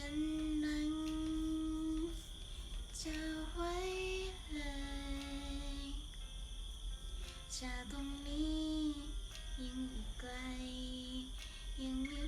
ฉันนั้นจะไว้เลยจากตรงนี้ยังอีกไกลยังมี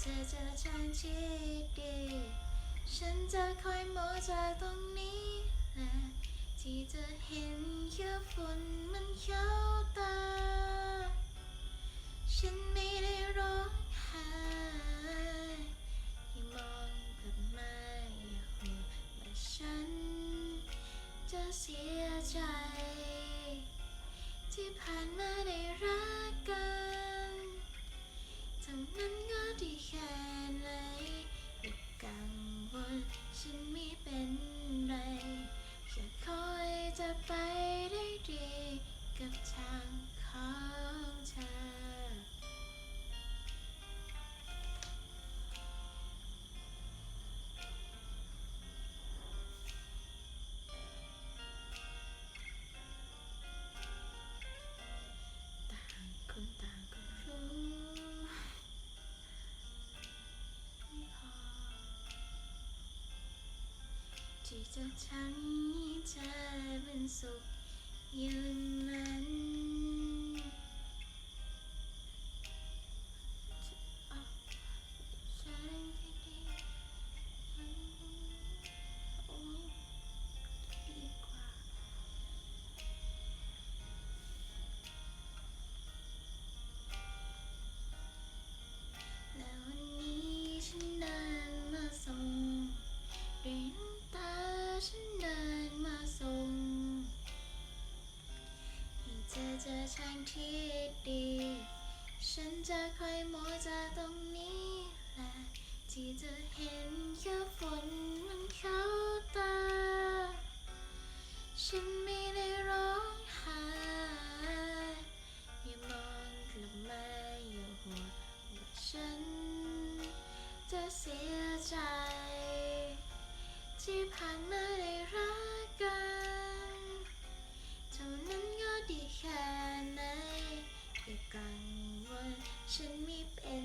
เธอจอทางที่ดี ฉันจะคอยมองจากตรงนี้และที่เธอเห็นแค่ฝุ่นมันเข้าตา ฉันไม่ได้ร้องไห้ให้มองกลับมาอย่าห่วงว่าฉัน จะเสียใจ ที่ผ่านมาได้รักกัน ไปได้ดีกับทางของเธอ จะทำให้เธอเป็นสุขยืนนั้น ที่ดี ฉันจะคอยมองจากตรงนี้แหละที่จะเห็นแค่ฝนมันเข้าตา ฉันไม่ได้ร้องไห้อย่ามองกลับมาอย่าห่วงว่าฉัน จะเสียใจ ที่ผ่านมาได้รักกันเท่านั้น ดีแค่ไหนอย่ากังวลฉันไม่เป็น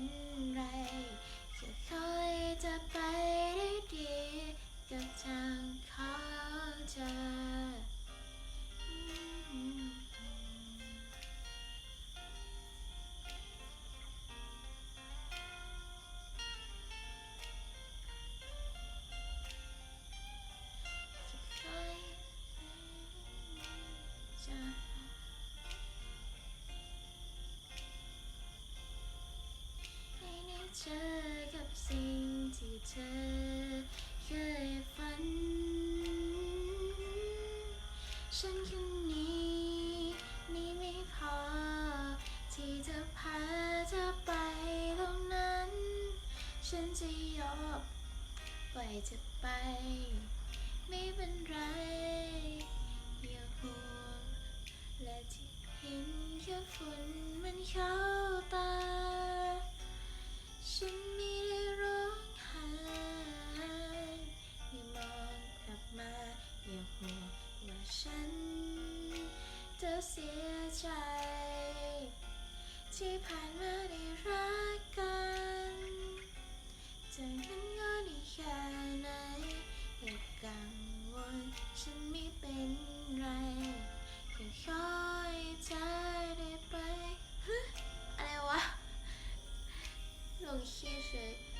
ฉันจะยอมปล่อยเธอไป ไม่เป็นไร อย่าห่วงและที่เห็นแค่ฝุ่นมันเข้าตา ฉันไม่ได้ร้องไห้อย่ามองกลับมา อย่าห่วงว่าฉันจะเสียใจ ที่ผ่านมาได้รัก จะนั่งงอนแค่ไหนอย่ากังวลฉันไม่เป็นไรแค่ขอใอยใจได้ไปอะไรวะลงคีย์เฉย